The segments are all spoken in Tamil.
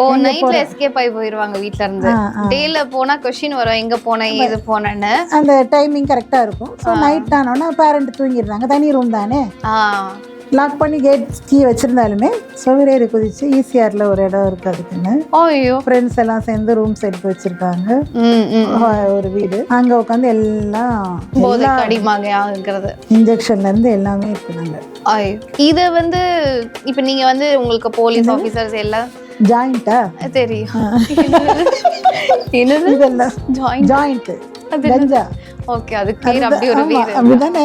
ஓ நைட்ல எஸ்கேப் ஆகி போயிருவாங்க வீட்ல இருந்து டேல போனா கொஸ்டின் வரும் எங்க போனேன் ஏது போனேன்னு. அந்த டைமிங் கரெக்டாக இருக்கும். ஸோ நைட் ஆனோன்னா பேரண்ட் தூங்கிடுறாங்க. தனி ரூம் தானே? லாக் பண்ணி கேட் கீ வச்சிருந்தாலுமே சுவரேறி குதிச்சு ஈசிஆரில் ஒரு இடம் இருக்கு அதுக்குன்னு. ஐயோ. ஃப்ரெண்ட்ஸ் எல்லாம் சேர்ந்து ரூம்ஸ் எடுத்து வச்சிருக்காங்க. ஒரு வீடு. அங்கே உட்காந்து எல்லாம் ஆகுறது இன்ஜெக்ஷன்ல இருந்து எல்லாமே இருக்குனாங்க ஐயோ இது வந்து இப்ப நீங்க வந்து உங்களுக்கு போலீஸ் ஆபீசர்ஸ் எல்லாம் ஜாயிண்டா தெரியும். என்னது? இதெல்லாம் ஜாயின் ஜாயிண்ட் கஞ்சா ஓகே அது பேர் அப்படி ஒரு பேர் அப்படிதானே.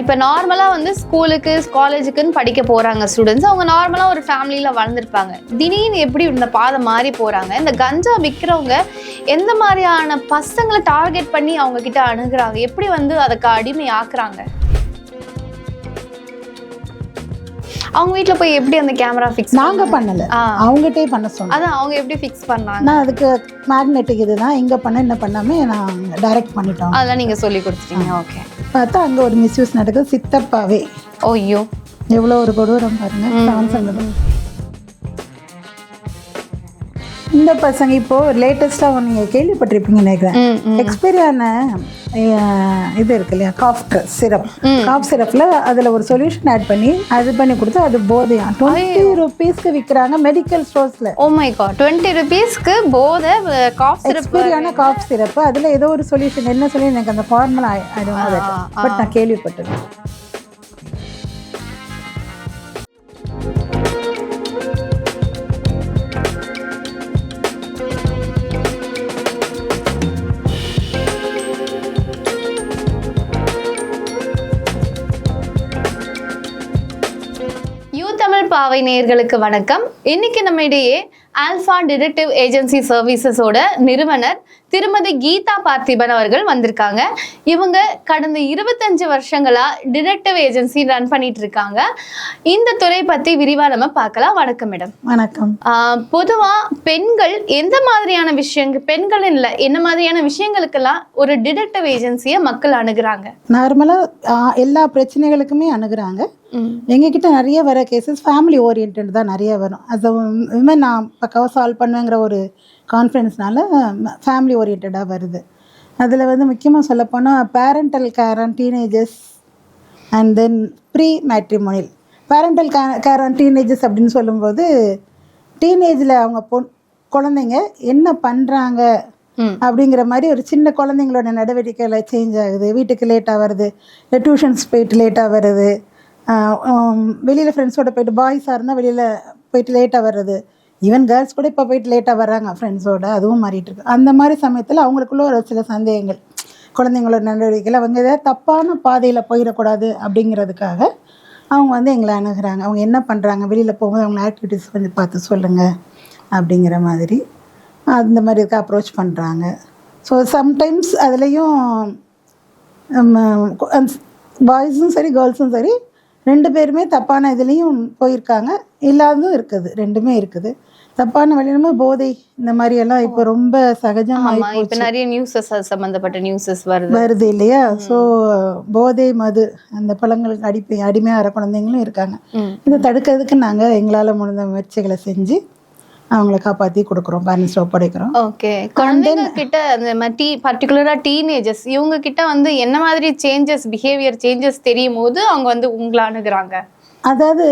இப்போ நார்மலாக வந்து ஸ்கூலுக்கு காலேஜுக்குன்னு படிக்க போகிறாங்க ஸ்டூடெண்ட்ஸ் அவங்க நார்மலாக ஒரு ஃபேமிலியில் வளர்ந்துருப்பாங்க. திடீர்னு எப்படி இந்த பாதை மாறி போகிறாங்க இந்த கஞ்சா விற்கிறவங்க எந்த மாதிரியான பசங்களை டார்கெட் பண்ணி அவங்க கிட்ட அணுகுறாங்க? எப்படி வந்து அதுக்கு அடிமை ஆக்குறாங்க அவங்க வீட்டில் போய் எப்படி அந்த கேமரா ஃபிக்ஸ் நாங்க பண்ணல. அவங்ககிட்டே பண்ண சொன்னோம். அதான் அவங்க எப்படி ஃபிக்ஸ் பண்ணாங்க? நான் அதுக்கு மேக்னெட்டிக் இதுதான் இங்க பண்ண என்ன பண்ணாம நான் டைரக்ட் பண்ணிட்டோம். அதெல்லாம் நீங்கள் சொல்லி கொடுத்துட்டீங்க ஓகே பார்த்தா அங்க ஒரு மிஸ்யூஸ் நடக்குது சித்தப்பாவே. ஐயோ எவ்வளோ ஒரு கொடூரம் பாருங்க சாம்சங் இந்த பசங்க இப்போ லேட்டஸ்டாக நீங்க கேள்விப்பட்டிருப்பீங்கன்னு நினைக்கிறேன். ம் ம். எக்ஸ்பைரி ஆன அஹ், இது இருக்கு இல்லையா? காஃப் சிரப் காஃப் சிரப்ல அதுல ஒரு சொல்யூஷன் ஆட் பண்ணி அது பண்ணி கொடுத்து அது போதையா டுவெண்ட்டி ருபீஸ்க்கு விற்கிறாங்க மெடிக்கல் ஸ்டோர்ஸ்ல ஓ மை காட் டுவெண்ட்டி ருபீஸ்க்கு போதை காஃப் சிரப் எக்ஸ்பைரி ஆன காஃப் சிரப் அதுல ஏதோ ஒரு சொல்யூஷன் என்ன சொல்லி எனக்கு அந்த ஃபார்முலா ஆயிடும் பட் நான் கேள்விப்பட்டது. தமிழ் பாவை நேயர்களுக்கு வணக்கம். இன்னைக்கு நம்ம இடையே ஆல்ஃபா டிடெக்டிவ் ஏஜென்சி சர்வீசஸோட நிறுவனர் திருமதி கீதா பார்த்திபன் அவர்கள் வந்திருக்காங்க. இவங்க கடந்த இருபத்தஞ்சு வருஷங்களா டிடெக்டிவ் ஏஜென்சி ரன் பண்ணிட்டு இருக்காங்க இந்த துறை பத்தி விரிவா நம்ம பார்க்கலாம். வணக்கம் மேடம் வணக்கம். பொதுவா பெண்கள் எந்த மாதிரியான விஷயங்கள் பெண்கள் இல்ல என்ன மாதிரியான விஷயங்களுக்கெல்லாம் ஒரு டிடெக்டிவ் ஏஜென்சியை மக்கள் அணுகுறாங்க? நார்மலா எல்லா பிரச்சனைகளுக்குமே அணுகுறாங்க. எங்ககிட்ட நிறைய வர கேசஸ் ஃபேமிலி ஓரியன்ட் தான் நிறைய வரும். அது விமன் நான் பக்காவாக சால்வ் பண்ணுவேங்கிற ஒரு கான்ஃபிடென்ஸ்னால ஃபேமிலி ஓரியன்டாக வருது. அதில் வந்து முக்கியமாக சொல்லப்போனால் parental care on teenagers and then pre matrimonial parental care on teenagers அப்படின்னு சொல்லும்போது டீனேஜில் அவங்க பொன் குழந்தைங்க என்ன பண்ணுறாங்க. அப்படிங்கிற மாதிரி ஒரு சின்ன குழந்தைங்களோட நடவடிக்கையில் சேஞ்ச் ஆகுது. வீட்டுக்கு லேட்டாக வருது. இல்லை டியூஷன்ஸ் போயிட்டு லேட்டாக வருது. வெளியில் ஃப்ரெண்ட்ஸோட போயிட்டு பாய்ஸாக இருந்தால் வெளியில் போயிட்டு லேட்டாக வர்றது ஈவன் கேர்ள்ஸ் கூட இப்போ போயிட்டு லேட்டாக வர்றாங்க ஃப்ரெண்ட்ஸோட அதுவும் மாறிட்டு இருக்கு. அந்த மாதிரி சமயத்தில் அவங்களுக்குள்ள ஒரு சில சந்தேகங்கள். குழந்தைங்களோட நடவடிக்கையில் அவங்க ஏதாவது தப்பான பாதையில் போயிடக்கூடாது அப்படிங்கிறதுக்காக அவங்க வந்து எங்களை அணுகிறாங்க. அவங்க என்ன பண்ணுறாங்க வெளியில் போகும்போது அவங்க ஆக்டிவிட்டீஸ் கொஞ்சம் பார்த்து சொல்லுங்கள் அப்படிங்கிற மாதிரி அந்த மாதிரி இருக்க அப்ரோச் பண்ணுறாங்க ஸோ சம்டைம்ஸ் அதுலேயும் பாய்ஸும் சரி கேர்ள்ஸும் சரி ரெண்டு பேருமே தப்பான இதுலேயும் போயிருக்காங்க. இல்லாததும் இருக்குது ரெண்டுமே இருக்குது. தப்பான வழியிலுமே போதை இந்த மாதிரி எல்லாம் இப்போ ரொம்ப சகஜமாகி ஆமா இப்ப நிறைய நியூஸஸ் சம்பந்தப்பட்ட நியூஸஸ் வருது. வருது இல்லையா? ஸோ போதை மது அந்த பழங்களுக்கு அடிப்பை அடிமையாகிற குழந்தைங்களும் இருக்காங்க. இதை தடுக்கிறதுக்கு நாங்கள் எங்களால் முடிந்த முயற்சிகளை செஞ்சு அவங்கள காப்பாற்றி கொடுக்குறோம் பேரண்ட்ஸ் ஒப்படைக்கிறோம். ஓகே குழந்தைங்க கிட்ட அந்த டீ பர்டிகுலரா டீனேஜர்ஸ் இவங்க கிட்ட வந்து என்ன மாதிரி சேஞ்சஸ் பிஹேவியர் சேஞ்சஸ் தெரியும் போது அவங்க வந்து உங்களை அணுகுறாங்க. அதாவது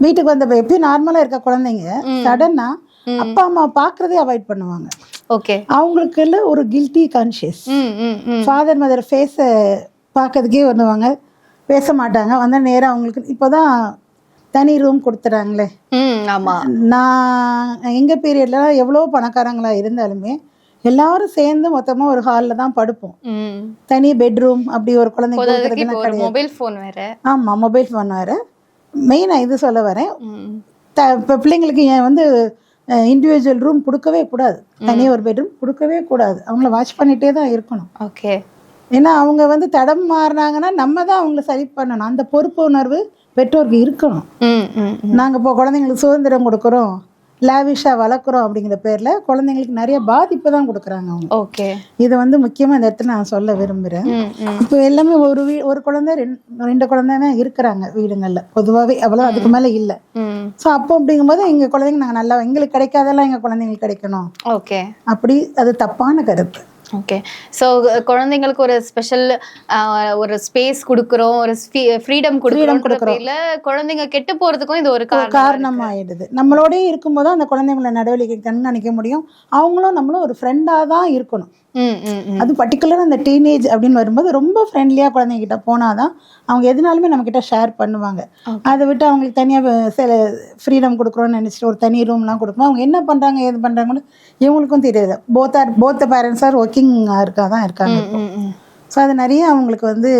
வீட்டுக்கு வந்த எப்பயும் நார்மலாக இருக்க குழந்தைங்க சடனாக அப்பா அம்மா பார்க்குறதே அவாய்ட் பண்ணுவாங்க. ஓகே. அவங்களுக்குள்ள ஒரு கில்ட்டி கான்ஷியஸ் ஃபாதர் மதர் ஃபேஸை பார்க்கறதுக்கே வருவாங்க பேச மாட்டாங்க. வந்தால் நேராக அவங்களுக்கு இப்போ தான் ரூம் கொடுத்துறாங்களே. ஆமா. நான் எங்கள் பீரியட்லாம் எவ்வளோ பணக்காரங்களா இருந்தாலுமே எல்லாரும் சேர்ந்து மொத்தமாக ஒரு ஹாலில் தான் படுப்போம். தனி பெட்ரூம் அப்படி ஒரு குழந்தைங்க மொபைல் ஃபோன் வேற. ஆமாம் மொபைல் ஃபோன் வேறு. மெயினாக இது சொல்ல வரேன். த இப்போ பிள்ளைங்களுக்கு ஏன் வந்து இண்டிவிஜுவல் ரூம் கொடுக்கவே கூடாது. தனியாக ஒரு பெட்ரூம் கொடுக்கவே கூடாது. அவங்கள வாட்ச் பண்ணிகிட்டே தான் இருக்கணும். ஓகே ஏன்னா அவங்க வந்து தடம் மாறினாங்கன்னா நம்ம தான் அவங்கள சரி பண்ணணும். அந்த பொறுப்பு உணர்வு பெற்றோருக்கு இருக்கணும். நாங்கள் இப்போ குழந்தைங்களுக்கு சுதந்திரம் கொடுக்குறோம். லேவிஷாக வளர்க்குறோம் அப்படிங்கிற பேரில் குழந்தைங்களுக்கு நிறைய பாதிப்பு தான் கொடுக்குறாங்க அவங்க. ஓகே. இது வந்து முக்கியமாக இந்த இடத்துல நான் சொல்ல விரும்புகிறேன் ம் இப்போ எல்லாமே ஒரு வீ ஒரு குழந்தை ரெண்டு ரெண்டு குழந்தை தான் இருக்கிறாங்க வீடுங்களில். பொதுவாகவே அவ்வளோ அதுக்கு மேலே இல்லை. ஸோ அப்போ அப்படிங்கும்போது எங்கள் குழந்தைங்க நாங்கள் நல்லா எங்களுக்கு கிடைக்காதெல்லாம் எங்கள் குழந்தைங்களுக்கு கிடைக்கணும். ஓகே. அப்படி அது தப்பான கருத்து. ஓகே ஸோ குழந்தைங்களுக்கு ஒரு ஸ்பெஷல் ஒரு ஸ்பேஸ் கொடுக்குறோம் ஒரு ஃப்ரீடம் கொடுக்குறோம். குழந்தைங்க கெட்டு போறதுக்கும் இது ஒரு காரணம் ஆயிடுது. நம்மளோடயே இருக்கும்போது அந்த குழந்தைங்கள நடவடிக்கை கண்காணிக்க முடியும். அவங்களும் நம்மளும் ஒரு ஃப்ரெண்டாக தான் இருக்கணும். அது பர்டிகுலராக அந்த டீனேஜ் அப்படின்னு வரும்போது ரொம்ப ஃப்ரெண்ட்லியாக குழந்தைங்கிட்ட போனால் தான் அவங்க எதுனாலுமே நம்மக்கிட்ட ஷேர் பண்ணுவாங்க. அதை விட்டு அவங்களுக்கு தனியாக சில ஃப்ரீடம் கொடுக்குறோன்னு நினச்சிட்டு ஒரு தனி ரூம்லாம் கொடுக்கணும் அவங்க என்ன பண்ணுறாங்க ஏது பண்ணுறாங்கன்னு இவங்களுக்கும் தெரியாது. போத் ஆர் போத்த பேரண்ட்ஸ் ஆர் ஒர்க்கிங் இருக்கா தான் இருக்காங்க ஸோ அது நிறைய அவங்களுக்கு வந்து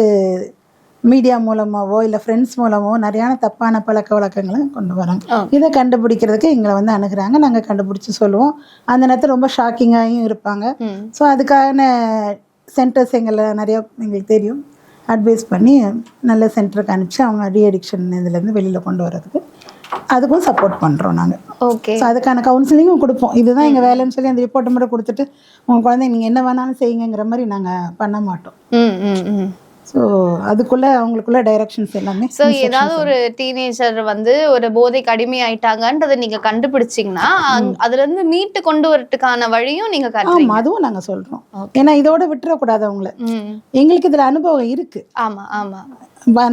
மீடியா மூலமாவோ இல்லை ஃப்ரெண்ட்ஸ் மூலமாவோ நிறையான தப்பான பழக்க வழக்கங்களை கொண்டு வராங்க. இதை கண்டுபிடிக்கிறதுக்கு எங்களை வந்து அணுகுறாங்க. நாங்கள் கண்டுபிடிச்சி சொல்லுவோம். அந்த நேரத்தில் ரொம்ப ஷாக்கிங்காகவும் இருப்பாங்க. ஸோ அதுக்கான சென்டர்ஸ் எங்களை நிறைய எங்களுக்கு தெரியும். அட்வைஸ் பண்ணி நல்ல சென்டருக்கு அனுப்பிச்சு அவங்க டி அடிக்ஷன் இதுலேருந்து வெளியில் கொண்டு வரதுக்கு அதுக்கும் சப்போர்ட் பண்ணுறோம் நாங்கள் ஓகே. ஸோ அதுக்கான கவுன்சிலிங்கும் கொடுப்போம். இதுதான் எங்கள் வேலைன்னு சொல்லி அந்த ரிப்போர்ட்டை மட்டும் கொடுத்துட்டு உங்கள் குழந்தைங்க நீங்கள் என்ன வேணாலும் செய்யுங்கிற மாதிரி நாங்கள் பண்ண மாட்டோம். ம் ம் ம். ஸோ அதுக்குள்ளே அவங்களுக்குள்ள டைரக்ஷன்ஸ் எல்லாமே ஸோ ஏதாவது ஒரு டீனேஜர் வந்து ஒரு போதைக்கு அடிமை ஆயிட்டாங்கன்றதை நீங்க கண்டுபிடிச்சீங்கன்னா அதுல இருந்து மீட்டு கொண்டு வரதுக்கான வழியும் நீங்க ஆமாம் அதுவும் நாங்கள் சொல்கிறோம் ஏன்னா இதோட விட்டுறக்கூடாது அவங்கள. எங்களுக்கு இதில் அனுபவம் இருக்குது ஆமா ஆமா.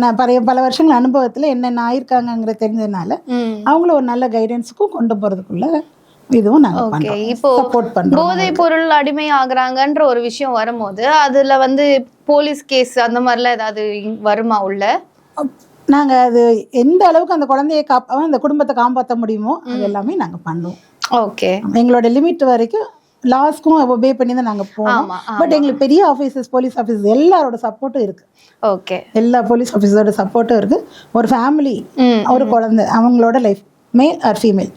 நான் பழைய பல வருஷங்கள் அனுபவத்தில் என்னென்ன ஆயிருக்காங்கங்கிற தெரிஞ்சதுனால அவங்கள ஒரு நல்ல கைடன்ஸுக்கும் கொண்டு போகிறதுக்குள்ள இதுவும் நாங்கள் ஓகே இப்போ சப்போர்ட் பண்ணுறோம் போதை பொருள் அடிமை ஆகுறாங்கன்ற ஒரு விஷயம் வரும்போது அதுல வந்து போலீஸ் கேஸ் அந்த மாதிரிலாம் ஏதாவது வருமா உள்ள? நாங்கள் அது எந்த அளவுக்கு அந்த குழந்தைய காப்ப அந்த குடும்பத்தை காப்பாற்ற முடியுமோ அது எல்லாமே நாங்கள் பண்ணுவோம் ஓகே எங்களோட லிமிட் வரைக்கும் லாஸ்க்கும் ஒபே பண்ணி தான் நாங்கள் போவோம் பட் எங்களுக்கு பெரிய ஆஃபீஸர்ஸ் போலீஸ் ஆஃபீஸர்ஸ் எல்லாரோட சப்போர்ட்டும் இருக்குது ஓகே எல்லா போலீஸ் ஆஃபீஸரோட சப்போர்ட்டும் இருக்குது ஒரு ஃபேமிலி ஒரு குழந்தை அவங்களோட life male or female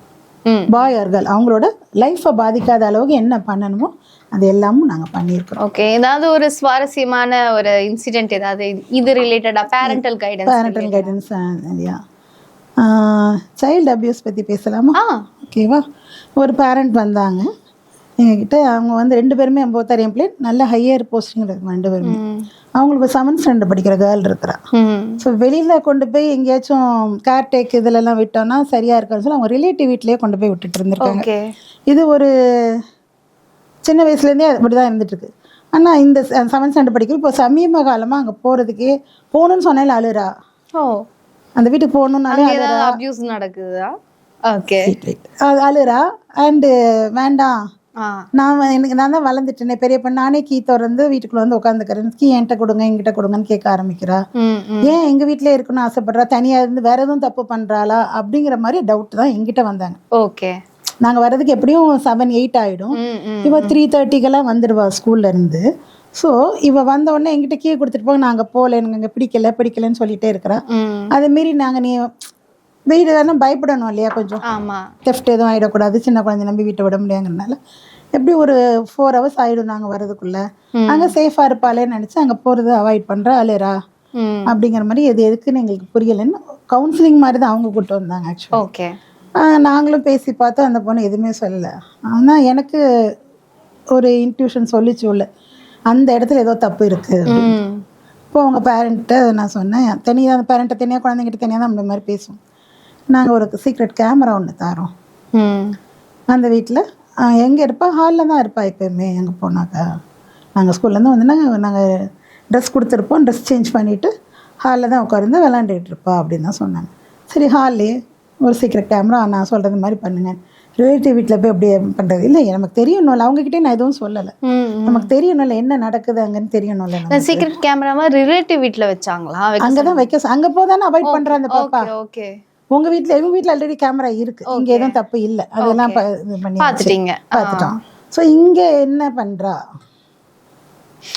boy or girl அவங்களோட லைஃப்பை பாதிக்காத அளவுக்கு என்ன பண்ணணுமோ அது எல்லாமும் நாங்கள் பண்ணியிருக்கிறோம். ஓகே ஏதாவது ஒரு சுவாரஸ்யமான ஒரு இன்சிடென்ட் ஏதாவது இது- இது ரிலேட்டடா பேரண்டல் கைடன்ஸ் பேரண்டல் கைடன்ஸ் இல்லையா? சைல்டு அபியூஸ் பற்றி பேசலாமா? ஓகேவா ஒரு பேரண்ட் வந்தாங்க. எங்ககிட்ட அவங்க வந்து ரெண்டு பேருமே போத்தார் எம்ப்ளாய் நல்ல ஹையர் போஸ்டிங் இருக்கு ரெண்டு பேருமே. அவங்களுக்கு செவன்த் ஸ்டாண்டர்ட் படிக்கிற கேர்ள் இருக்கிறா. ஸோ வெளியில் கொண்டு போய் எங்கேயாச்சும் கேர் டேக் இதிலெல்லாம் விட்டோம்னா சரியாக இருக்கான்னு சொல்லி அவங்க ரிலேட்டிவ் வீட்லேயே கொண்டு போய் விட்டுட்டு இருந்திருக்காங்க. இது ஒரு சின்ன வயசுலேருந்தே அப்படி தான் இருந்துட்டுருக்கு. ஆனால் இந்த செவன்த் ஸ்டாண்டர்ட் படிக்கிற இப்போ சமீப காலமாக அங்கே போகிறதுக்கே போகணுன்னு சொன்னாலே அழுறா. ஓ. அந்த வீட்டுக்கு போகணுன்னாலே அபியூஸ் நடக்குதா? ஓகே அழுறா. அண்டு வேண்டாம். நான் எனக்கு நான் தான் வளர்ந்துட்டேனே. பெரிய பொண்ணு நானே கீ திறந்து வீட்டுக்குள்ள வந்து உட்காந்துக்கிறேன். கீ என்கிட்ட கொடுங்க என்கிட்ட கொடுங்கன்னு கேட்க ஆரம்பிக்கிறா. ஏன் எங்க வீட்டிலே இருக்கணும்னு ஆசைப்படுறா? தனியா இருந்து வேற எதுவும் தப்பு பண்றாளா? அப்படிங்கிற மாதிரி டவுட் தான் எங்கிட்ட வந்தாங்க. ஓகே. நாங்க வர்றதுக்கு எப்படியும் செவன் எயிட் ஆயிடும். ம் ம் இவ த்ரீ தேர்ட்டிக்கெல்லாம் வந்துடுவா ஸ்கூல்ல இருந்து. ஸோ இவ வந்த உடனே எங்கிட்ட கீ கொடுத்துட்டு போங்க நாங்க போகல எனக்கு அங்கே பிடிக்கல பிடிக்கலன்னு சொல்லிட்டே இருக்கிறா. அதை மீறி நாங்க நீ வீடு பயப்படணும் இல்லையா கொஞ்சம்? ஆமா. தெஃப்ட் எதுவும் ஆகிடக்கூடாது சின்ன குழந்தை நம்பி வீட்டை விட முடியாங்கிறனால எப்படி ஒரு ஃபோர் ஹவர்ஸ் ஆகிடும் நாங்கள் வரதுக்குள்ள அங்கே சேஃபாக இருப்பாளேன்னு நினச்சி அங்கே போகிறது அவாய்ட் பண்ணுறா ம். அப்படிங்கிற மாதிரி எது எதுக்குன்னு எங்களுக்கு புரியலைன்னு கவுன்சிலிங் மாதிரி தான் அவங்க கூட்டு வந்தாங்க ஆக்சுவலி ஓகே. நாங்களும் பேசி பார்த்தோம் அந்த பொண்ணு எதுவுமே சொல்லலை. ஆனால் எனக்கு ஒரு இன்ட்யூஷன் சொல்லிச்சு உள்ள அந்த இடத்துல ஏதோ தப்பு இருக்குது இப்போ அவங்க பேரண்ட்டை நான் சொன்னேன் தனியாக அந்த பேரண்ட்டை தனியாக குழந்தைங்கிட்ட தனியாக தான் அந்த மாதிரி பேசுவோம். நாங்கள் ஒரு சீக்ரெட் கேமரா ஒன்று தரோம். ம். அந்த வீட்டில் எங்கே இருப்பா? ஹாலில் தான் இருப்பா எப்பயுமே எங்கே போனாக்கா நாங்கள் ஸ்கூல்லேருந்து வந்து நாங்கள் நாங்கள் ட்ரெஸ் கொடுத்துருப்போம். ட்ரெஸ் சேஞ்ச் பண்ணிவிட்டு ஹாலில் தான் உட்காந்து விளாண்டுட்டு இருப்பா அப்படின்னு தான் சொன்னாங்க. சரி ஹால்லே ஒரு சீக்கிரம் கேமரா நான் சொல்கிறது மாதிரி பண்ணுங்க. ரிலேட்டிவ் வீட்டில் போய் அப்படியே பண்ணுறது இல்லை நமக்கு தெரியணும்ல. அவங்கக்கிட்டே நான் எதுவும் சொல்லலை. நமக்கு தெரியணும்ல என்ன நடக்குது அங்கன்னு தெரியணும்ல சீக்ரெட் கேமராமா ரிலேட்டிவ் வீட்ல வச்சாங்களா? அங்கே தான் வைக்க அங்கே போதானே அவாய்ட் பண்ணுற அந்த பாப்பா. ஓகே ஓகே உங்கள் வீட்டில் இவங்க வீட்டில் ஆல்ரெடி கேமரா இருக்கு. இங்கே எதுவும் தப்பு இல்லை. அதெல்லாம் ப- இது பண்ணி பாத்துட்டீங்க பார்த்துட்டோம். ஸோ இங்கே என்ன பண்ணுறா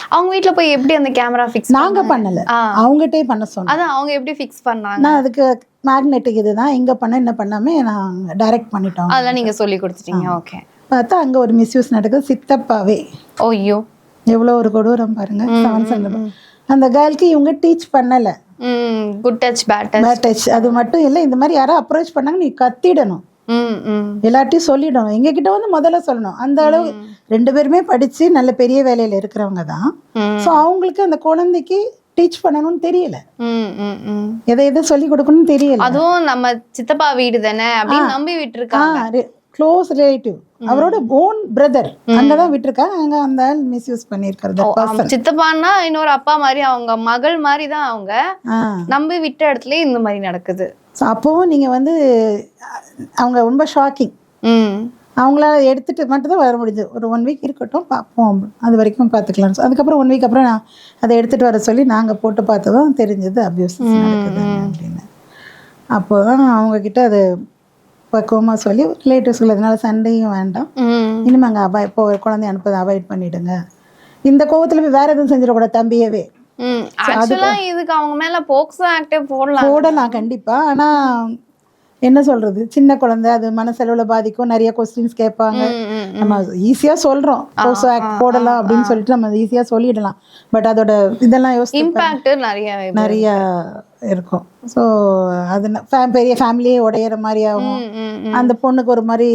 அவங்க வீட்ல போய் எப்படி அந்த கேமரா ஃபிக்ஸ் நாங்கள் பண்ணலை. ஆ. அவங்ககிட்டே பண்ண சொன்னோம். அதான் அவங்க எப்படி ஃபிக்ஸ் பண்ணாங்க? நான் அதுக்கு மேக்னெட்டிக் இதுதான். எங்கே பண்ண என்ன பண்ணாமே நான் டைரக்ட் பண்ணிட்டோம். அதெல்லாம் நீங்க சொல்லி கொடுத்துட்டீங்க. ஓகே பார்த்தா அங்கே ஒரு மிஸ்யூஸ் நடக்குது. சித்தப்பாவே. ஐயோ எவ்வளோ ஒரு கொடூரம் பாருங்க. செவன் அந்த கேர்ளுக்கு இவங்க டீச் பண்ணலை. Good touch bad touch bad touch அது மட்டும் இல்லை இந்த மாதிரி யாரோ அப்ரோச் பண்ணாங்க நீ கத்திடணும். எல்லார்ட்டையும் சொல்லிடணும். எங்ககிட்ட வந்து முதல்ல சொல்லணும். அந்த அளவு ரெண்டு பேருமே படிச்சு நல்ல பெரிய வேலையில இருக்கிறவங்க தான். ஸோ அவங்களுக்கு அந்த குழந்தைக்கு டீச் பண்ணணும்னு தெரியல. எதை எதை சொல்லி கொடுக்கணும்னு தெரியல. அதுவும் நம்ம சித்தப்பா வீடு தானே அப்படின்னு நம்பி விட்டுருக்காங்க. க்ளோஸ் ரிலேட்டிவ் அவரோட ஓன் பிரதர் அங்கதான் விட்டுருக்காங்க. அங்க அந்த ஆள் மிஸ்யூஸ் பண்ணியிருக்கிறது ஆமா, சித்தப்பான்னா இன்னொரு அப்பா மாதிரி அவங்க மகள் மாதிரி தான் அவங்க நம்பி விட்ட இடத்துல இந்த மாதிரி நடக்குது. அப்போவும் நீங்க வந்து அவங்க ரொம்ப ஷாக்கிங் ம் அவங்களால எடுத்துட்டு மட்டும் தான் வர முடியுது. ஒரு ஒன் வீக் இருக்கட்டும் பார்ப்போம். அது வரைக்கும் பார்த்துக்கலாம். அதுக்கப்புறம் ஒன் வீக் அப்புறம் நான் அதை எடுத்துட்டு வர சொல்லி நாங்கள் போட்டு பார்த்து தான் தெரிஞ்சது அபியூஸ் நடக்குது அப்படின்னு. அப்போ தான் அவங்கக்கிட்ட அது பக்குவமாக சொல்லி ரிலேட்டிவ்ஸ்கள் அதனால சண்டையும் வேண்டாம். ம். இனிமே அங்கே அவாய் இப்போ ஒரு குழந்தைய அனுப்புதை அவாய்ட் பண்ணிடுங்க. இந்த கோவத்தில் போய் வேற எதுவும் செஞ்சிடக்கூடாது தம்பியவே. இதுக்கு அவங்க மேல போக்சோ ஆக்டே போடலாம். போடலாம் கண்டிப்பா. ஆனா என்ன சொல்றது? சின்ன குழந்தை அது மனசெலவுல பாதிக்கும். நிறைய கொஸ்டின்ஸ் கேட்பாங்க. நம்ம ஈஸியா சொல்றோம். போக்சோ ஆக்ட் போடலாம் அப்படின்னு சொல்லிட்டு நம்ம ஈஸியா சொல்லிடலாம். பட் அதோட இதெல்லாம் யோசிச்சு நிறைய நிறைய இருக்கும். ஸோ அது பெரிய ஃபேமிலியே உடையிற மாதிரி ஆகும். அந்த பொண்ணுக்கு ஒரு மாதிரி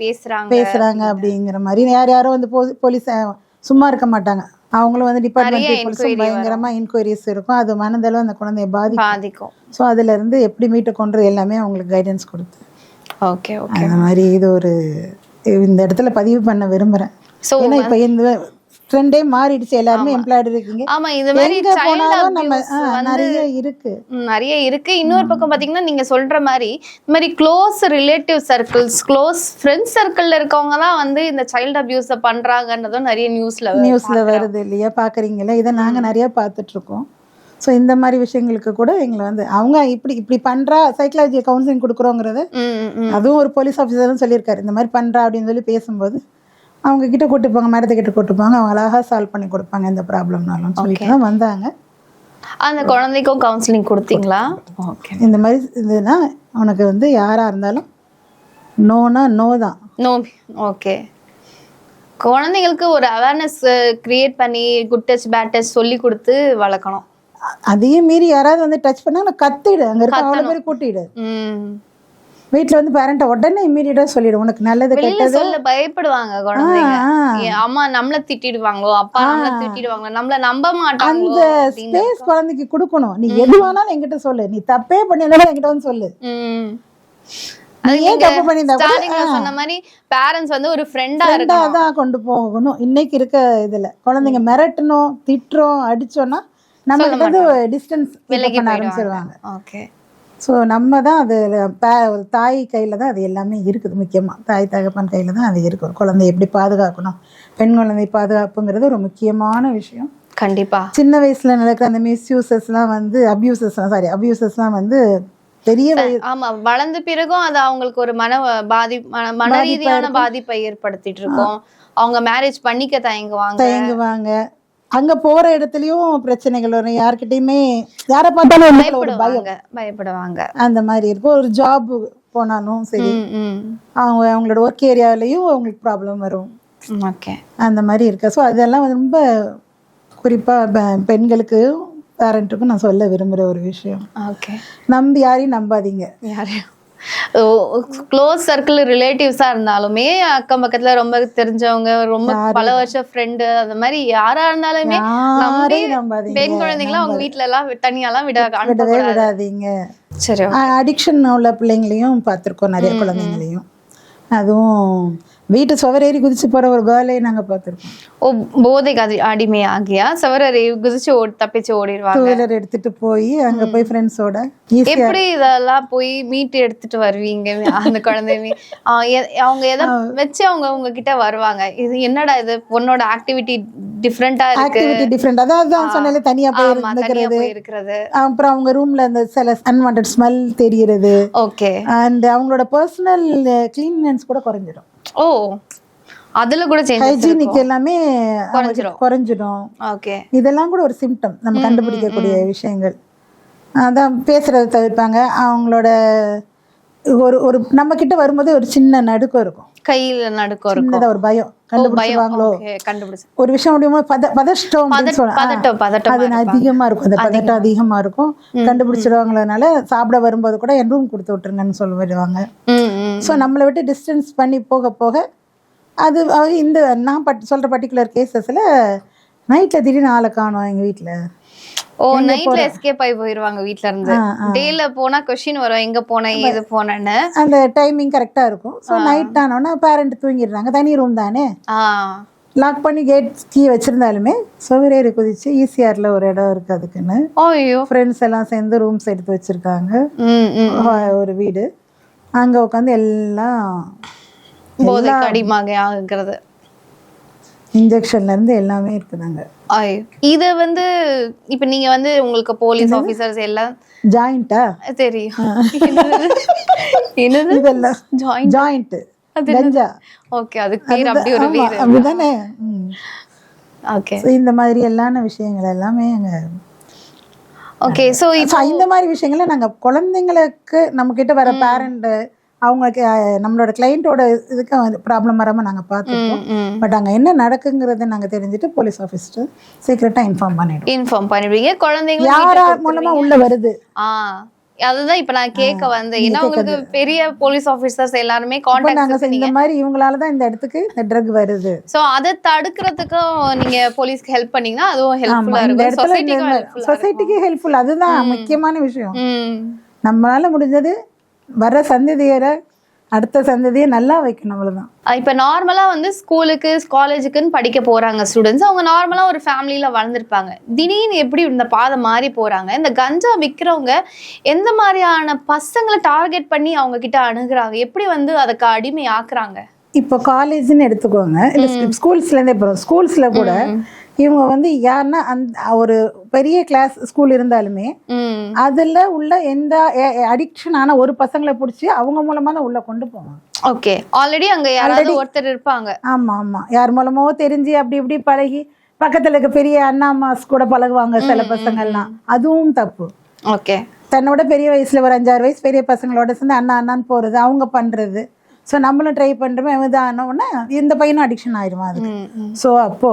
பேசுறாங்க பேசுறாங்க அப்படிங்கிற மாதிரி. யார் யாரும் வந்து போலீஸ் சும்மா இருக்க மாட்டாங்க. அவங்களும் வந்து டிபார்ட்மெண்ட் பீப்புள்ஸும் பயங்கரமா இன்கொயரிஸ் இருக்கும். அது மனதளவு அந்த குழந்தைய பாதிக்கும். பாதிக்கும். ஸோ அதுல இருந்து எப்படி மீட்டு கொண்டு எல்லாமே அவங்களுக்கு கைடன்ஸ் கொடுத்து. ஓகே ஓகே அந்த மாதிரி இது ஒரு இந்த இடத்துல பதிவு பண்ண விரும்புறேன். ஏன்னா இப்ப இந்த ட்ரெண்டே மாறிடுச்சு. எல்லாருமே எம்ப்ளாய்டு இருக்கீங்க. ஆமா இந்த மாதிரி போனாலும் நம்ம நிறைய இருக்கு. நிறைய இருக்கு. இன்னொரு பக்கம் பாத்தீங்கன்னா நீங்க சொல்ற மாதிரி இந்த மாதிரி close relative circles close friends சர்க்கிள்ல இருக்கவங்க தான் வந்து இந்த சைல்ட் அபியூஸ பண்றாங்கன்றதும் நிறைய நியூஸ்ல நியூஸ்ல வருது இல்லையா? பாக்குறீங்களா? இதை நாங்க நிறைய பார்த்துட்டு இருக்கோம் ஸோ இந்த மாதிரி விஷயங்களுக்கு கூட எங்களை வந்து அவங்க இப்படி இப்படி பண்றா சைக்காலஜி கவுன்சிலிங் கொடுக்குறோங்கிறத அதுவும் ஒரு போலீஸ் ஆஃபீஸரும் சொல்லியிருக்காரு. இந்த மாதிரி பண்றா அப்படின்னு சொல்லி பேசும்போது அவங்க கிட்ட கூட்டு போங்க கிட்ட கூட்டு போங்க அவங்க அழகா சால்வ் பண்ணி கொடுப்பாங்க எந்த ப்ராப்ளம்னாலும் சொல்லிட்டு தான் வந்தாங்க. அந்த குழந்தைக்கும் கவுன்சிலிங் கொடுத்தீங்களா? ஓகே இந்த மாதிரி இதுனா உனக்கு வந்து யாரா இருந்தாலும் நோனா நோ தான். நோ ஓகே குழந்தைங்களுக்கு ஒரு அவேர்னஸ் கிரியேட் பண்ணி குட் டச் பேட் டச் சொல்லி கொடுத்து வளர்க்கணும். அதையும் மீறி யாராவது வந்து டச் பண்ணா நான் கத்திடு. அங்க இருக்க அவ்வளோ பேர் கூட்டிடு. ம் வீட்ல வந்து பேரண்ட்டை உடனே இம்மீடியட்டா சொல்லிடு உனக்கு நல்லது கெட்டது. சொல்ல பயப்படுவாங்க குழந்தைங்க. அம்மா நம்மள திட்டிடுவாங்களோ அப்பா நம்மள திட்டிடுவாங்களோ நம்மள நம்ப மாட்டாங்களோ அந்த. ஸ்பேஸ் குழந்தைக்கு கொடுக்கணும். நீ எது வேணாலும் என்கிட்ட சொல்லு. நீ தப்பே பண்ணிருந்தாலும் என்கிட்ட வந்து சொல்லு. சொன்ன மாதிரி பேரண்ட்ஸ் வந்து ஒரு ஃப்ரெண்டா தான் கொண்டு போகணும். இன்னைக்கு இருக்க இதுல. குழந்தைங்க மிரட்டணும் திட்டுறோம் அடிச்சோம்னா நம்ம கிட்ட வந்து டிஸ்டன்ஸ் விலகி ஆரம்பிச்சிருவாங்க. ஓகே. ஸோ நம்ம தான் அது பே- ஒரு தாய் கையில தான் அது எல்லாமே இருக்குது முக்கியமா. தாய் தகப்பன் கையில தான் அது இருக்கு. ஒரு குழந்தைய எப்படி பாதுகாக்கணும்? பெண் குழந்தை பாதுகாப்புங்கிறது ஒரு முக்கியமான விஷயம். கண்டிப்பா. சின்ன வயசுல நடக்கிற அந்த மிஸ்யூசஸ்லாம் வந்து அபியூசஸ்லாம் சாரி அபியூசஸ்லாம் வந்து பெரிய ஆமா வளர்ந்த பிறகும் அது அவங்களுக்கு ஒரு மன பாதி மன ரீதியான பாதிப்பை ஏற்படுத்திட்டு இருக்கோம். அவங்க மேரேஜ் பண்ணிக்க தயங்குவாங்க. தயங்குவாங்க. அங்க போற இடத்துலயும் பிரச்சனைகள் வரும். யார்கிட்டயுமே யாரை பார்த்தாலும் உள்ளுக்குள்ள ஒரு பயம். பயப்படுவாங்க. அந்த மாதிரி இருக்கும். ஒரு ஜாப் போனாலும் சரி. அவங்க அவங்களோட ஒர்க் ஏரியாவிலையும் அவங்களுக்கு ப்ராப்ளம் வரும். ஓகே அந்த மாதிரி இருக்கு. ஸோ அதெல்லாம் ரொம்ப குறிப்பாக பெண்களுக்கு பேரண்ட்டுக்கும் நான் சொல்ல விரும்புகிற ஒரு விஷயம். ஓகே நம்பி யாரையும் நம்பாதீங்க. யாரையும் க்ளோஸ் சர்க்கிள் ரிலேட்டிவ்ஸா இருந்தாலுமே அக்கம் பக்கத்துல ரொம்ப தெரிஞ்சவங்க ரொம்ப பல வருஷம் ஃப்ரெண்டு அந்த மாதிரி யாரா இருந்தாலுமே பெண் குழந்தைங்கள அவங்க வீட்ல எல்லாம் தனியாலாம் விட விடாதீங்க. சரி அடிக்ஷன் உள்ள பிள்ளைங்களையும் பார்த்துருக்கோம் நிறைய குழந்தைங்களையும். அதுவும் வீட்டு சுவரேறி குதிச்சு போற ஒரு கேர்ளையும் நாங்க பார்த்துருக்கோம். ஓ போதைக்கு அது அடிமை ஆகியா சவரரை குதிச்சு ஓடி தப்பிச்சு ஓடிடுவாங்க. டூ வீலர் எடுத்துட்டு போய் அங்க போய் ஃப்ரெண்ட்ஸோட எப்படி இதெல்லாம் போய் மீட்டு எடுத்துட்டு வருவீங்க? அந்த எ- அவங்க எதை வச்சு அவங்க உங்ககிட்ட வருவாங்க? இது என்னடா இது? பொண்ணோட ஆக்டிவிட்டி டிஃப்ரெண்டா இருக்கு. ஆக்டிவிட்டி டிஃப்ரெண்ட் அதாவது தான் சொன்னாலே தனியா போய் இருக்கிறது அப்புறம் அவங்க ரூம்ல அந்த சில அன்வான்ட் ஸ்மெல் தெரியறது ஓகே அண்ட் அவங்களோட பர்சனல் கிளீன்னஸ் கூட குறைஞ்சிடும் ஓ அதுல கூட சேஞ்ச் ஹைஜீனிக் எல்லாமே குறைஞ்சிரும். குறைஞ்சிடும் ஓகே இதெல்லாம் கூட ஒரு சிம்டம் நம்ம கண்டுபிடிக்கக்கூடிய விஷயங்கள். அதான் பேசுறத தவிர்ப்பாங்க. அவங்களோட ஒரு ஒரு நம்ம கிட்ட வரும்போது ஒரு சின்ன நடுக்கம் இருக்கும். கையில நடுக்கம் இருக்கும். ஒரு பயம். கண்டுபிடிச்சிருவாங்களோ? கண்டுபிடிச்சு. ஒரு விஷயம் முடியும்போது பத பதஷ்டம். பதட்டம் பதட்டம் அது அதிகமா இருக்கும். அந்த பதட்டம் அதிகமா. இருக்கும். கண்டுபிடிச்சிருவாங்களனால சாப்பிட வரும்போது கூட என் ரூம் கொடுத்து விட்டுருங்கன்னு சொல்ல வருவாங்க ம் ம். ஸோ நம்மளை விட்டு டிஸ்டன்ஸ் பண்ணி போக போக அது இந்த நான் பட் சொல்ற பர்டிகுலர் கேசஸ்ல நைட்ல திடீர்னு ஆளை காணோம் எங்க வீட்ல. ஓ நைட்ல எஸ்கேப் ஆகி போயிருவாங்க வீட்ல இருந்து டேல போனா கொஸ்டின் வரும் எங்க போனேன் ஏது போனேன்னு. அந்த டைமிங் கரெக்டா இருக்கும். ஸோ நைட் ஆனோன்னா பேரண்ட் தூங்கிடுறாங்க. தனி ரூம் தானே. லாக் பண்ணி கேட் கீ வச்சிருந்தாலுமே சுவரேறி குதிச்சு ஈசிஆர்ல ஒரு இடம் இருக்கு அதுக்குன்னு. ஃப்ரெண்ட்ஸ் எல்லாம் சேர்ந்து ரூம்ஸ் எடுத்து வச்சிருக்காங்க. ஒரு வீடு. அங்க உட்காந்து எல்லாம் போதைக்கு அடிமாக ஆகுறது. இன்ஜெக்ஷன்ல இருந்து எல்லாமே இருக்குதாங்க. இத வந்து இப்ப நீங்க வந்து உங்களுக்கு போலீஸ் ஆபீசர்ஸ் எல்லாம் ஜாயிண்டா தெரியும் என்னது? இதெல்லாம். ஜாயின் ஜாயிண்ட் கஞ்சா. ஓகே அதுக்கு பேர் அப்படி ஒரு பேரு அப்படிதானே. ஓகே இந்த மாதிரி எல்லான விஷயங்கள் எல்லாமே அங்க ஓகே சோ So, இந்த மாதிரி விஷயங்களை நாங்க குழந்தைங்களுக்கு நம்ம கிட்ட வர பேரண்ட் அவங்களுக்கு நம்மளோட கிளைண்ட்டோட இதுக்கு ப்ராப்ளம் வராம நாங்க பார்த்துப்போம். ம் பட் அங்க என்ன நடக்குங்கிறத நாங்க தெரிஞ்சுட்டு போலீஸ் ஆஃபீஸ்ட்டு சீக்கிரட்டா இன்ஃபார்ம் பண்ணிடுவோம். இன்ஃபார்ம் பண்ணிடுவீங்க. குழந்தைங்களும் யாரா மூலமா உள்ள வருது? ஆ அதுதான் இப்ப நான் கேட்க வந்தேன். ஏன்னா உங்களுக்கு பெரிய போலீஸ் ஆபீசர்ஸ் எல்லாருமே நாங்க இந்த மாதிரி இவங்களால தான் இந்த இடத்துக்கு இந்த ட்ரக் வருது. சோ அதை தடுக்கிறதுக்கும் நீங்க போலீஸ்க்கு ஹெல்ப் பண்ணீங்கன்னா அதுவும் ஹெல்ப்ஃபுல்லா இருக்கும். சொசைட்டிக்கு ஹெல்ப்ஃபுல் அதுதான் முக்கியமான விஷயம். நம்மளால முடிஞ்சது வர சந்ததியரை அடுத்த சந்ததியை நல்லா வைக்கணும் அவ்வளவுதான். அஹ் இப்ப நார்மலா வந்து ஸ்கூலுக்கு காலேஜுக்குன்னு படிக்க போறாங்க ஸ்டூடெண்ட்ஸ் அவங்க நார்மலா ஒரு ஃபேமிலியில வளர்ந்துருப்பாங்க. திடீர்னு எப்படி இந்த பாதை மாறி போறாங்க? இந்த கஞ்சா விக்கிறவங்க எந்த மாதிரியான பசங்களை டார்கெட் பண்ணி அவங்க கிட்ட அணுகுறாங்க? எப்படி வந்து அதுக்கு அடிமை ஆக்குறாங்க இப்போ காலேஜ்னு எடுத்துக்கோங்க. இல்லை ஸ்கூல்ஸ்லேருந்தே போகிறோம் ஸ்கூல்ஸில் கூட இவங்க வந்து யாருன்னா அந்த ஒரு பெரிய கிளாஸ் ஸ்கூல் இருந்தாலுமே அதில் உள்ள எந்த அடிக்ஷன் ஆன ஒரு பசங்களை பிடிச்சி அவங்க மூலமாக தான் உள்ளே கொண்டு போவாங்க. ஓகே. ஆல்ரெடி அங்க யாராவது ஒருத்தர் இருப்பாங்க. ஆமாம் ஆமாம் யார் மூலமோ தெரிஞ்சு அப்படி இப்படி பழகி பக்கத்தில் இருக்க பெரிய அண்ணா அம்மாஸ் கூட பழகுவாங்க சில பசங்கள்லாம். அதுவும் தப்பு. ஓகே. தன்னோட பெரிய வயசுல ஒரு அஞ்சாறு வயசு பெரிய பசங்களோட சேர்ந்து அண்ணா அண்ணான்னு போறது அவங்க பண்றது. ஸோ நம்மளும் ட்ரை பண்ணுறோமே இது ஆனோடனே இந்த பையனும் அடிக்ஷன் ஆயிடுவான் அதுக்கு. ஸோ அப்போ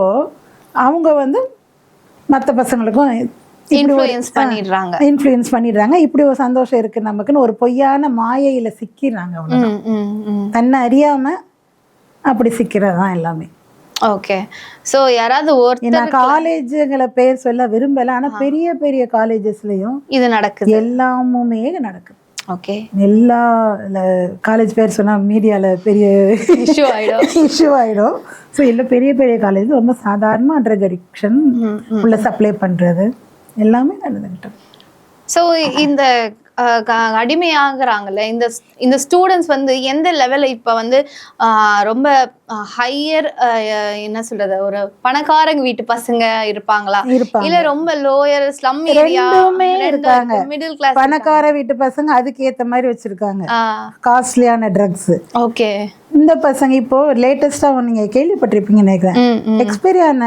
அவங்க வந்து மற்ற பசங்களுக்கும் இன்ஃப்ளூயன்ஸ் பண்ணிடுறாங்க. இன்ஃப்ளூயன்ஸ் பண்ணிடுறாங்க. இப்படி ஒரு சந்தோஷம் இருக்கு நமக்குன்னு ஒரு பொய்யான மாயையில சிக்கிறாங்க தன்னை அறியாம அப்படி சிக்கிறது தான் எல்லாமே. ஓகே. சோ யாராவது ஒருத்தர் காலேஜுங்களை பேர் சொல்ல விரும்பல. ஆனா பெரிய பெரிய காலேஜஸ்லயும் இது நடக்குது. எல்லாமுமே நடக்குது. ஓகே எல்லா காலேஜ் பேர் சொன்னா மீடியால பெரிய இஷ்யூ ஆயிடும். இஷ்யூ ஆயிடும். ஸோ இல்லை பெரிய பெரிய காலேஜ் ரொம்ப சாதாரணமா ட்ரக் அடிக்ஷன் உள்ள சப்ளை பண்றது. எல்லாமே நடந்துகிட்டு சோ இந்த அடிமையாகுறாங்கல்ல. இந்த இந்த ஸ்டூடெண்ட்ஸ் வந்து எந்த லெவல்ல இப்ப வந்து ரொம்ப ஹையர் என்ன சொல்றது ஒரு பணக்காரங்க வீட்டு பசங்க இருப்பாங்களா? இருப்பாங்க. இல்ல ரொம்ப லோயர் ஸ்லம் ஏரியா ரெண்டுமே இருக்காங்க. மிடில் கிளாஸ் பணக்கார வீட்டு பசங்க அதுக்கு ஏத்த மாதிரி வச்சிருக்காங்க. காஸ்ட்லியான ட்ரக்ஸ் ஓகே. இந்த பசங்க இப்போ லேட்டஸ்டா நீங்க கேள்விப்பட்டிருப்பீங்கன்னு நினைக்கிறேன். எக்ஸ்பைரியான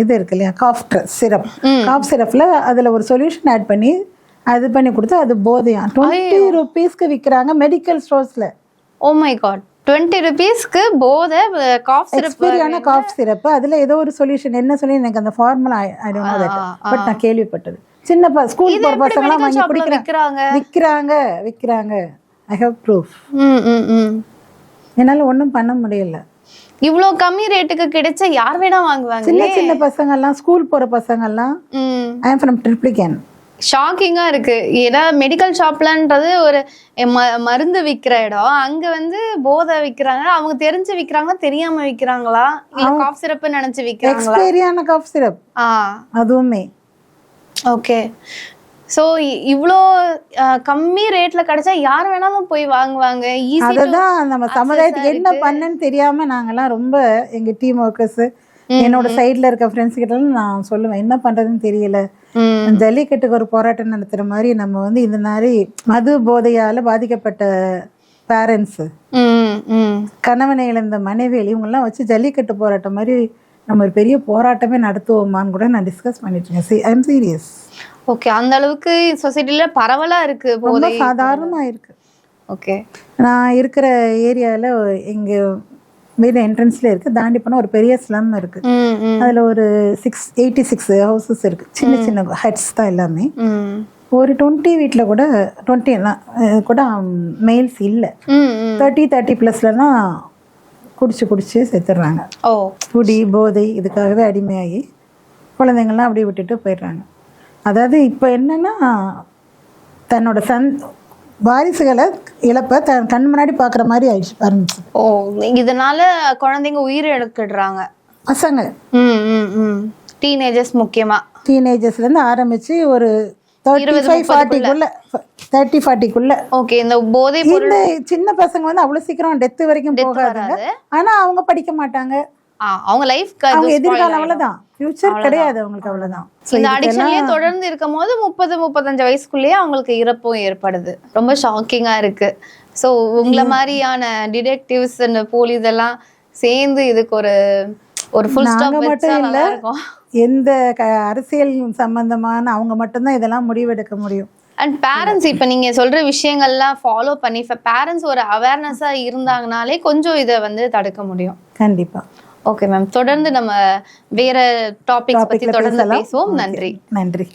இது இருக்கு இல்லையா? காஃப் சிரப் காஃப் சிரப்ல அதுல ஒரு சொல்யூஷன் ஆட் பண்ணி அது பண்ணி கொடுத்து அது போதையா? டுவெண்ட்டி ருபீஸ்க்கு விற்கிறாங்க மெடிக்கல் ஸ்டோர்ஸ்ல ஓ மை காட் டுவெண்ட்டி ருபீஸ்க்கு போதை காஃப் சிரப் காஃப் சிரப் அதுல ஏதோ ஒரு சொல்யூஷன் என்ன சொல்லி? எனக்கு அந்த ஃபார்முலா பட் நான் கேள்விப்பட்டது. சின்ன ஸ்கூல் போற பசங்க எல்லாம் வாங்கி குடிக்கிறாங்க விக்கிறாங்க? விக்கிறாங்க ஐ ஹேவ் ப்ரூஃப் என்னால ஒண்ணும் பண்ண முடியல. இவ்ளோ கம்மி ரேட்டுக்கு கிடைச்சா யார் வேணா வாங்குவாங்க சின்ன சின்ன பசங்க எல்லாம் ஸ்கூல் போற பசங்க எல்லாம் ம். ஐ எம் ஃப்ரம் ட்ரிப்ளிகேன் ஷாக்கிங்கா இருக்கு. ஏன்னா மெடிக்கல் ஷாப்லன்றது ஒரு ம- மருந்து விக்கிற இடம். அங்க வந்து போதை விக்கிறாங்க. அவங்க தெரிஞ்சு விக்கிறாங்களா? தெரியாம விக்கிறாங்களா? இல்ல காஃப் சிரப் நினைச்சு விக்கிறாங்களா? எக்ஸ்பைரியான காஃப் சிரப் ஆ. அதுவுமே. ஓகே சோ இவ்ளோ அஹ், கம்மி ரேட்ல கிடைச்சா யார் வேணாலும் போய் வாங்குவாங்க? அததான் நம்ம சமுதாயத்துக்கு என்ன பண்ணன்னு தெரியாம நாங்கெல்லாம் ரொம்ப எங்க டீம் ஒர்க்கர்ஸ் என்னோட சைடுல இருக்க ஃப்ரெண்ட்ஸ் கிட்ட நான் சொல்லுவேன். என்ன பண்றதுன்னு தெரியல. ஜல்லிக்கட்டுக்கு ஒரு போராட்டம் நடத்துற மாதிரி நம்ம வந்து இந்த மாதிரி மது போதையால பாதிக்கப்பட்ட பேரண்ட்ஸ் கணவனை இழந்த மனைவிகள் இவங்கெல்லாம் வச்சு ஜல்லிக்கட்டு போராட்டம் மாதிரி நம்ம ஒரு பெரிய போராட்டமே நடத்துவோமான்னு கூட நான் டிஸ்கஸ் பண்ணிட்டு இருக்கேன். ஐ எம் சீரியஸ் ஓகே அந்த அளவுக்கு சொசைட்டில பரவலா இருக்கு ரொம்ப போதை. சாதாரணமாக இருக்குது ஓகே நான் இருக்கிற ஏரியாவில் எங்கள் வீடு என்ட்ரன்ஸில் இருக்குது தாண்டி போனால் ஒரு பெரிய ஸ்லம் இருக்குது அதில் ஒரு சிக்ஸ் எயிட்டி சிக்ஸ் ஹவுசஸ் இருக்குது சின்ன சின்ன ஹட்ஸ் தான் எல்லாமே. ஒரு டுவெண்ட்டி வீட்டில் கூட டுவெண்ட்டி கூட மெயில்ஸ் இல்லை. தேர்ட்டி தேர்ட்டி ப்ளஸ்லலாம் குடிச்சு குடிச்சு செத்துடுறாங்க ஓ. குடி போதை இதுக்காகவே அடிமையாகி குழந்தைங்கள்லாம் அப்படியே விட்டுட்டு போயிடுறாங்க. அதாவது இப்போ என்னன்னா தன்னோட சன் வாரிசுகளை இழப்ப தன் கண் முன்னாடி பார்க்குற மாதிரி ஆயிடுச்சு பேரண்ட்ஸ் ஓ இதனால குழந்தைங்க உயிர் எடுக்கிடுறாங்க பசங்க. டீனேஜர்ஸ் முக்கியமா. டீனேஜர்ஸ்லேருந்து ஆரம்பித்து ஒரு தேர்ட்டி ஃபைவ் ஃபார்ட்டிக்குள்ள தேர்ட்டி ஃபார்ட்டிக்குள்ள ஓகே இந்த போதை இந்த சின்ன பசங்க வந்து அவ்வளோ சீக்கிரம் டெத்து வரைக்கும் போகாதுங்க. ஆனால் அவங்க படிக்க மாட்டாங்க. அவங்க லைஃப் அவங்க எதிர்காலம் அவ்வளோதான் ஃபியூச்சர் கிடையாது அவங்களுக்கு அவ்வளோதான் இந்த அடிக்ஷன்லயே தொடர்ந்து இருக்கும் போது முப்பது முப்பத்தஞ்சு வயசுக்குள்ளேயே அவங்களுக்கு இறப்பும் ஏற்படுது. ரொம்ப ஷாக்கிங்கா இருக்கு. ஸோ உங்களை மாதிரியான டிடெக்டிவ்ஸ் அண்ட் போலீஸ் எல்லாம் சேர்ந்து இதுக்கு ஒரு ஒரு ஃபுல் ஸ்டாப் மட்டும் இல்ல. எந்த அரசியல் சம்பந்தமான அவங்க மட்டும்தான் இதெல்லாம் முடிவெடுக்க முடியும். அண்ட் பேரண்ட்ஸ் இப்போ நீங்க சொல்ற விஷயங்கள்லாம் ஃபாலோ பண்ணி இப்போ பேரண்ட்ஸ் ஒரு அவேர்னஸா இருந்தாங்கனாலே கொஞ்சம் இதை வந்து தடுக்க முடியும். கண்டிப்பா. ஓகே மேம் தொடர்ந்து நம்ம வேற டாபிக்ஸ் பத்தி தொடர்ந்து பேசுவோம். நன்றி. நன்றி.